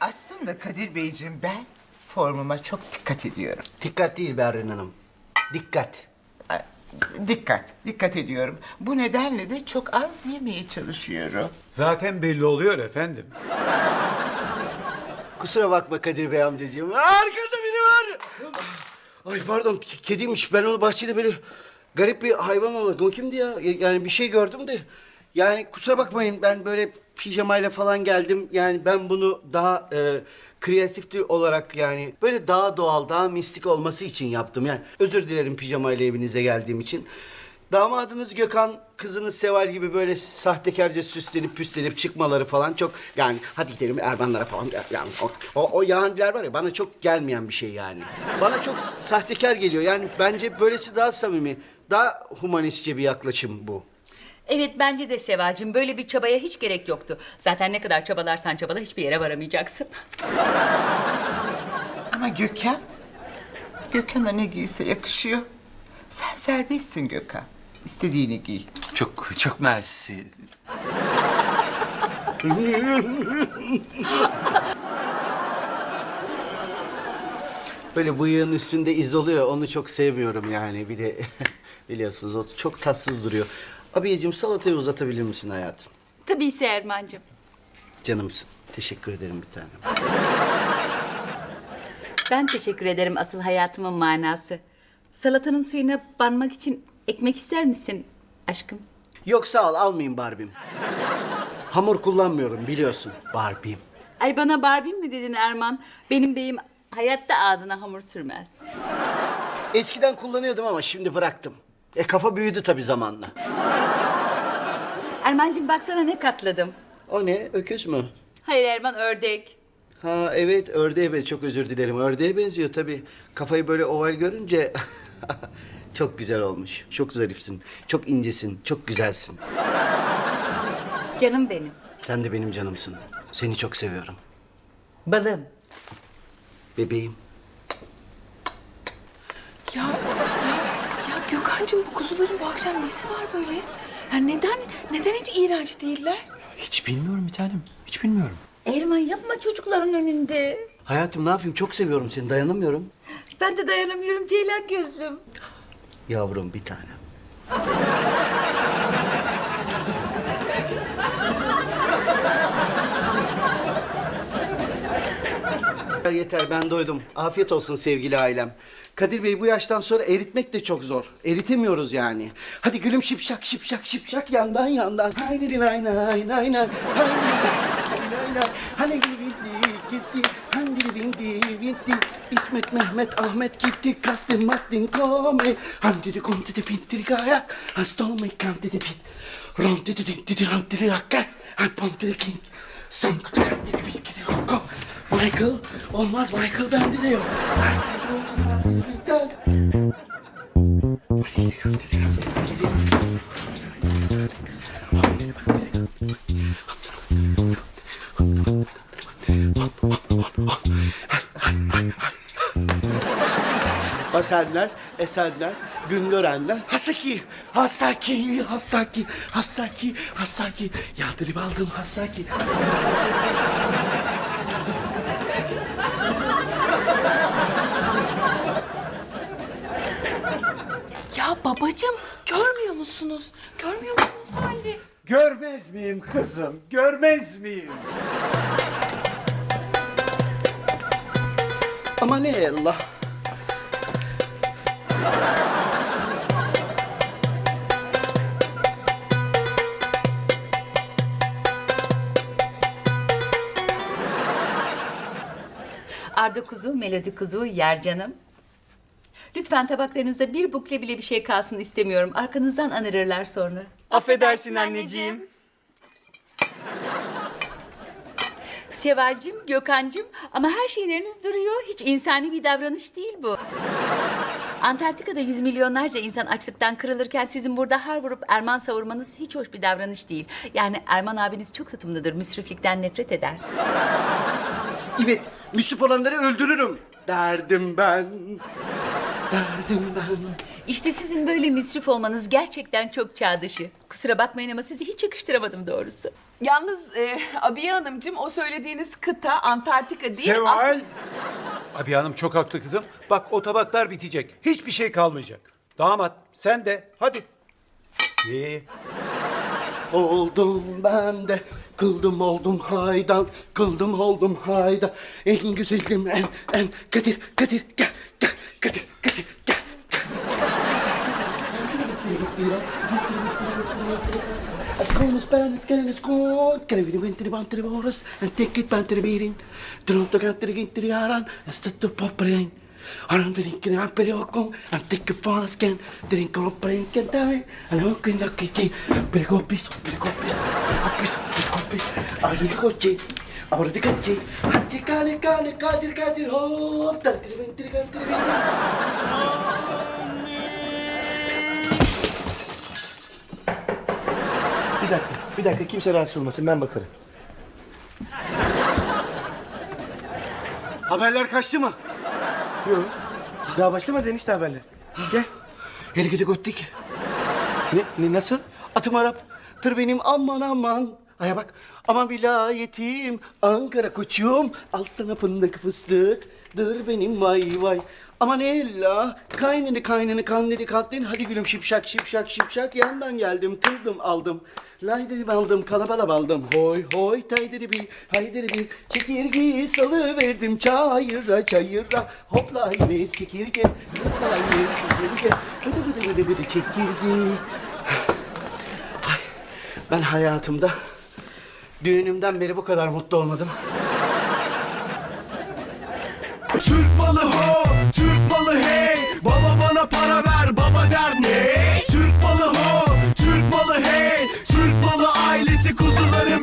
Aslında Kadir Beyciğim ben formuma çok dikkat ediyorum. Dikkat değil Berrin Hanım. Dikkat. Dikkat, dikkat ediyorum. Bu nedenle de çok az yemeye çalışıyorum. Zaten belli oluyor efendim. Kusura bakma Kadir Bey amcacığım. Arkada biri var. Ay pardon k- kediymiş. Ben onu bahçede böyle garip bir hayvan olarak. O kimdi ya? Yani bir şey gördüm de. Yani kusura bakmayın ben böyle pijamayla falan geldim. Yani ben bunu daha e, kreatif olarak yani böyle daha doğal, daha mistik olması için yaptım. Yani özür dilerim pijamayla evinize geldiğim için. Damadınız Gökhan, kızınız Seval gibi böyle sahtekarca süslenip püslenip çıkmaları falan çok yani hadi gidelim Ermanlara falan yani o, o, o yahaneler var ya bana çok gelmeyen bir şey yani. Bana çok sahtekar geliyor yani bence böylesi daha samimi, daha humanistçe bir yaklaşım bu. Evet bence de Sevacığım böyle bir çabaya hiç gerek yoktu. Zaten ne kadar çabalarsan çabala hiçbir yere varamayacaksın. Ama Gökhan, Gökhan'a ne giyse yakışıyor. Sen serbestsin Gökhan. İstediğini giy. Çok çok mersi. Böyle bıyığın üstünde iz oluyor onu çok sevmiyorum yani bir de biliyorsunuz o çok tatsız duruyor. Abiyeciğim salatayı uzatabilir misin hayatım? Tabii ise Erman'cığım. Canımsın. Teşekkür ederim bir tanem. Ben teşekkür ederim asıl hayatımın manası. Salatanın suyuna banmak için ekmek ister misin aşkım? Yok sağ ol almayayım Barbie'm. Hamur kullanmıyorum biliyorsun Barbie'm. Ay bana Barbie mi dedin Erman? Benim beyim hayatta ağzına hamur sürmez. Eskiden kullanıyordum ama şimdi bıraktım. E kafa büyüdü tabii zamanla. Erman'cığım baksana ne katladım. O ne öküz mü? Hayır Erman ördek. Ha evet ördeğe be çok özür dilerim. Ördeğe benziyor tabii. Kafayı böyle oval görünce çok güzel olmuş. Çok zarifsin, çok incesin, çok güzelsin. Canım benim. Sen de benim canımsın. Seni çok seviyorum. Balım. Bebeğim. Ya, ya, ya Gökhan'cığım bu kuzuların bu akşam nesi var böyle? Ya neden, neden hiç iğrenç değiller? Hiç bilmiyorum bir tanem. Hiç bilmiyorum. Erman yapma çocukların önünde. Hayatım ne yapayım çok seviyorum seni dayanamıyorum. Ben de dayanamıyorum Ceylan gözlüm. Yavrum bir tanem. Yeter, Yeter ben doydum. Afiyet olsun sevgili ailem. Kadir Bey bu yaştan sonra eritmek de çok zor. Eritemiyoruz yani. Hadi gülüm şipşak şipşak şipşak yandan yandan. Haydi. Haydi nay nay. Hani gitti gitti. Hani bindi bindi. İsmet Mehmet Ahmet gitti. Kastım Martin Kome. Hani de konti de pintir gaya. Hastome kanti de pin. Ronti de dinti de ranti de akka. Hani ponti de king. Son kutu kanti de pinti de roko. Michael, olmaz Michael bende de yok. Eserler, eserler, gün görenler. Hasaki, Hasaki, Hasaki, Hasaki, Hasaki. Yaldırıp aldım Hasaki. Ya babacığım görmüyor musunuz? Görmüyor musunuz hali? Görmez miyim kızım? Görmez miyim? Ama ne Allah. Arda kuzu, melodi kuzu, yer canım. Lütfen tabaklarınızda bir bukle bile bir şey kalsın istemiyorum. Arkanızdan anırırlar sonra. Affedersin anneciğim. Sevalcim, Gökhancım ama her şeyleriniz duruyor. Hiç insani bir davranış değil bu. Antarktika'da yüz milyonlarca insan açlıktan kırılırken sizin burada har vurup Erman savurmanız hiç hoş bir davranış değil. Yani Erman abiniz çok tutumludur, müsriflikten nefret eder. Evet, müslüp olanları öldürürüm. Derdim ben, derdim ben. İşte sizin böyle müsrif olmanız gerçekten çok çağ dışı. Kusura bakmayın ama sizi hiç yakıştıramadım doğrusu. Yalnız e, Abiye Hanımcığım o söylediğiniz kıta Antarktika değil. Seval. Abi hanım çok haklı kızım. Bak o tabaklar bitecek. Hiçbir şey kalmayacak. Damat sen de hadi. Ye. Oldum ben de kıldım oldum haydan kıldım oldum haydan en güzelim en en Kadir Kadir gel gel Kadir Kadir gel. As como Spanish can is good, can we win to the bantry boras and take it bantry beating. Don't to get to the yaran, and. I'm drinking a periocco, and take a fast can, drink a prank and die, and the kitchen. Pericopis, pericopis, pericopis, pericopis, aricochi. Ahora te caché, hachi kale kale kadir kadir hop, tantri ventri kantri ventri. Bir dakika, bir dakika. Kimse rahatsız olmasın. Ben bakarım. Haberler kaçtı mı? Yok. Daha başlamadı enişte haberler. Gel. Harekete gittik. Ne, ne, nasıl? Atım Arap, tır benim aman aman. Aya bak, aman vilayetim, Ankara koçum, al sana fındık fıstık, dır benim vay vay. Aman ella, kaynını kaynını kandili katlin, hadi gülüm şipşak şipşak şipşak, yandan geldim, tıldım aldım. Lay aldım, kalabalab aldım, hoy hoy tay bir, hay bir, çekirgeyi salıverdim çayıra çayıra, hopla yine çekirge, zıpla yine çekirge, bıdı bıdı bıdı bıdı çekirge. Ben hayatımda düğünümden beri bu kadar mutlu olmadım. Türk malı ho, para ver.